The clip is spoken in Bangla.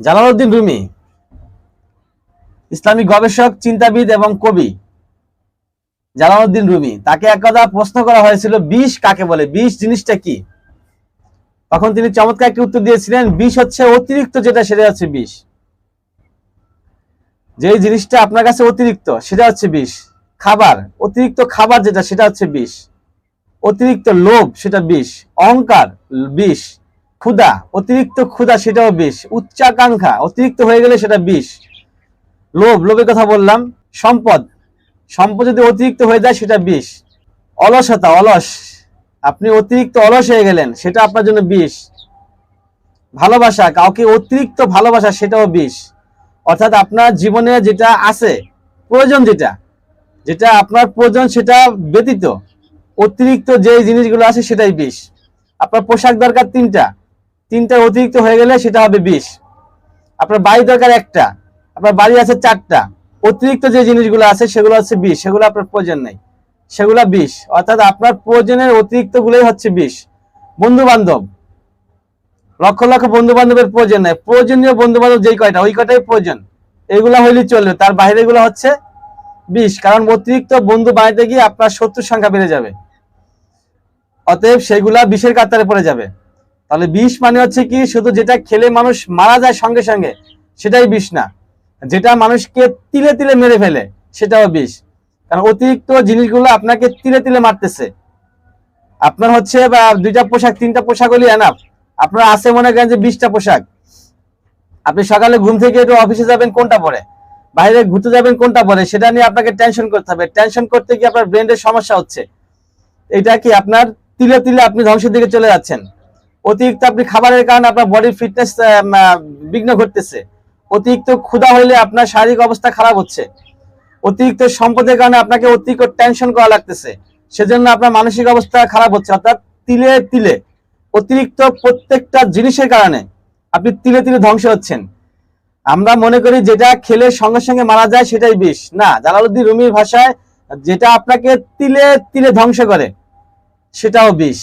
জালালউদ্দিন রুমি, ইসলামিক গবেষক, চিন্তাবিদ এবং কবি। জালালউদ্দিন রুমি, তাকে একদা প্রশ্ন করা হয়েছিল, বিষ কাকে বলে? বিষ জিনিসটা কি? তখন তিনি চমৎকার একটি উত্তর দিয়েছিলেন, বিষ হচ্ছে অতিরিক্ত যেটা, সেটা হচ্ছে বিষ। যে জিনিসটা আপনার কাছে অতিরিক্ত, সেটা হচ্ছে বিষ। খাবার, অতিরিক্ত খাবার যেটা, সেটা হচ্ছে বিষ। অতিরিক্ত লোভ, সেটা বিষ। অহংকার, বিষ। ক্ষুধা, অতিরিক্ত ক্ষুধা সেটাও বিষ। উচ্চাকাঙ্ক্ষা, অতিরিক্ত হয়ে গেলে সেটা বিষ। লোভ, লোভের কথা বললাম। সম্পদ সম্পদ যদি অতিরিক্ত হয়ে যায় সেটা বিষ। অলসতা, অলস। আপনি অতিরিক্ত অলস হয়ে গেলেন, সেটা আপনার জন্য বিষ। ভালোবাসা, কাউকে অতিরিক্ত ভালোবাসা সেটাও বিষ। অর্থাৎ আপনার জীবনে যেটা আছে, প্রয়োজন যেটা যেটা আপনার প্রয়োজন সেটা ব্যতীত, অতিরিক্ত যে জিনিসগুলো আছে সেটাই বিষ। আপনার পোশাক দরকার তিনটা তিনটা অতিরিক্ত হয়ে গেলে সেটা হবে বিষ আপনার বাড়ি দরকার একটা, আপনার বাড়ি আছে চারটা। অতিরিক্ত যে জিনিসগুলো আছে সেগুলো হচ্ছে বিষ সেগুলো আপনার প্রয়োজন নেই। সেগুলো বিষ অর্থাৎ আপনার প্রয়োজনের অতিরিক্ত গুলোই হচ্ছে বিষ বন্ধু বান্ধব লক্ষ লক্ষ বন্ধু বান্ধবের প্রয়োজন নেই। প্রয়োজনীয় বন্ধু বান্ধব যেই কয়টা, ওই কয়টাই প্রয়োজন। এগুলা হইলেই চলবে, তার বাইরে গুলো হচ্ছে বিষ কারণ অতিরিক্ত বন্ধু বানাইতে গিয়ে আপনার শত্রুর সংখ্যা বেড়ে যাবে। অতএব সেগুলা বিষের কাতারে পড়ে যাবে। তাহলে বিষ মানে হচ্ছে কি, শুধু যেটা খেলে মানুষ মারা যায় সঙ্গে সঙ্গে, সেটাই বিষ না। যেটা মানুষকে তিলে তিলে মেরে ফেলে, সেটাও বিষ। কারণ অতিরিক্ত জিনিসগুলো আপনাকে তিলে তিলে মারতেছে। আপনার হচ্ছে দুইটা পোশাক, তিনটা পোশাক হলে এনাফ আপনার আছে মনে করেন যে বিশটা পোশাক। আপনি সকালে ঘুম থেকে একটু অফিসে যাবেন, কোনটা পরে? বাইরে ঘুরতে যাবেন, কোনটা পরে? সেটা নিয়ে আপনাকে টেনশন করতে হবে। টেনশন করতে গিয়ে আপনার ব্রেনের সমস্যা হচ্ছে। এটা কি আপনার তিলে তিলে আপনি ধ্বংসের দিকে চলে যাচ্ছেন? অতিরিক্ত আপনি খাবারের কারণে আপনার বডির ফিটনেস বিঘ্ন ঘটতেছে। অতিরিক্ত ক্ষুধা হইলে আপনার শারীরিক অবস্থা খারাপ হচ্ছে। অতিরিক্ত সম্পদের কারণে আপনাকে অতিরিক্ত টেনশন করা লাগতেছে। সেজন্য আপনার মানসিক অবস্থা খারাপ হচ্ছে। অর্থাৎ তিলে তিলে, অতিরিক্ত প্রত্যেকটা জিনিসের কারণে আপনি তিলে তিলে ধ্বংস হচ্ছেন। আমরা মনে করি যেটা খেলে সঙ্গে সঙ্গে মারা যায় সেটাই বিষ। না, জালালউদ্দিন রুমির ভাষায় যেটা আপনাকে তিলে তিলে ধ্বংস করে, সেটাও বিষ।